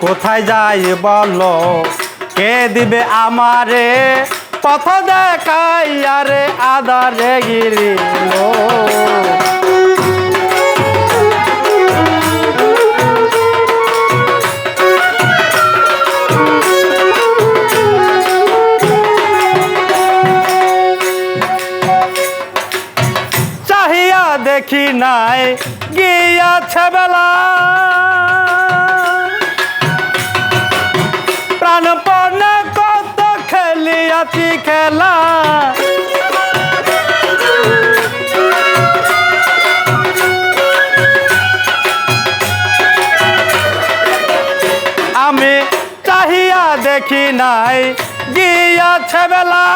কোথায় যাই বলো? কে দিবে আমারে? পথ দেখাই আরে আদারে গিরিল। চাহিয়া দেখি নাই, গিয়াছে বেলা। খেলিয়াছি খেলা। আমি চাহিয়া দেখি নাই, গিয়াছে বেলা।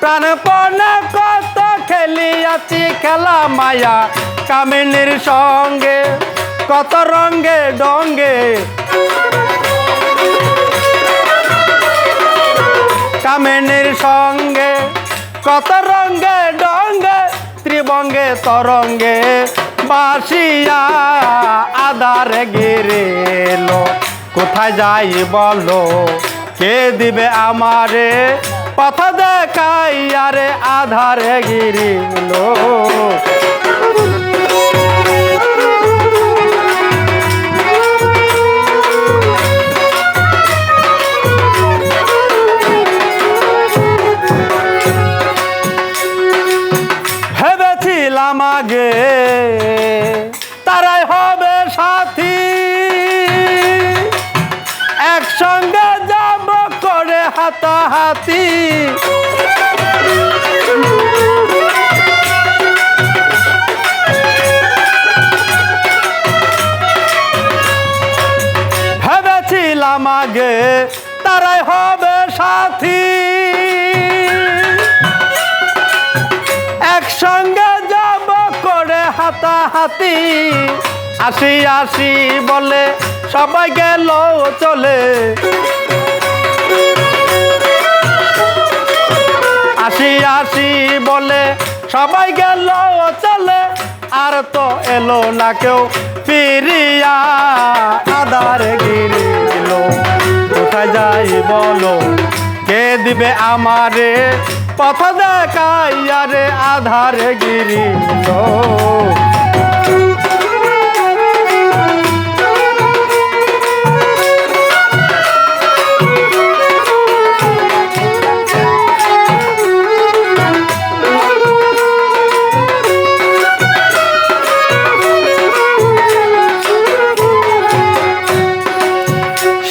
প্রাণপণে কত খেলিয়াছি খেলা মায়া, কামিনীর সঙ্গে, কত রঙ্গে ডঙ্গে। কামিনীর সঙ্গে, কত রঙ্গে ডঙ্গে, ত্রিবঙ্গে তরঙ্গে বাসিয়া আদারে গিরেল। কোথায় যাই বলো, কে দিবে আমারে? পথ দেখাই আরে আধারে গিরিল। তারাই হবে সাথী। একসঙ্গে যাব করে হাতাহাতি। ভেবেছিলাম আগে তারাই হবে সাথী। করে হাতাহাতি আসি আসি বলে সবাই গেল চলে। আসি আসি বলে সবাই গেল চলে। আর তো এলো না কেউ ফিরিয়া। আদারে গিরিল কোথায় যাই বলো? কে দিবে আমারে? পথ দেখাই আরে আধারে গিরিল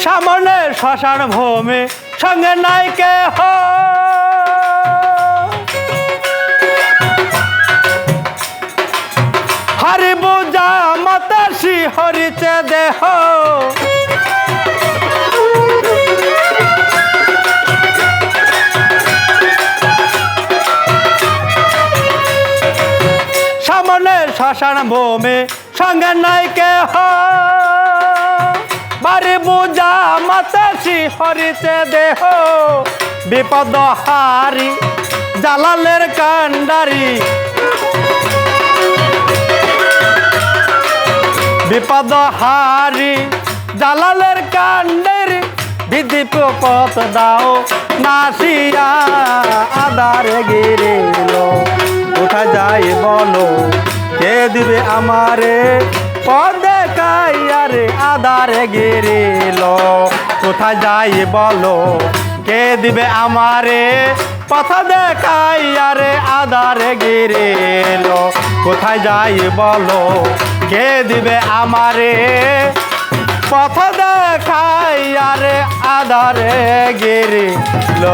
সামনে শ্মশান ভূমি সঙ্গে নাই কে হো হরিচে দেহ। সামনে শ্মশান ভূমি, সঙ্গে নাই কে হো বাড়ি বুজা মাতাসি হরিতে দেহ। বিপদ হারি, জালালের কান্ডারি বিপদ হারি জালালের কান্ডের দিদি পথ দাও, নাসিয়া আদারে গিরিল কোথায় যাই বলো, কে দিবে আমারে? পদে কাইয়ারে আদারে গিরিল কোথায় যাই বলো, কে দিবে আমারে? পথ দেখাইয়ারে আদারে গিরিল কোথায় যাই বলো কে দিবে আমারে? পথ দেখাই আরে আধারে গিরি গিরিল।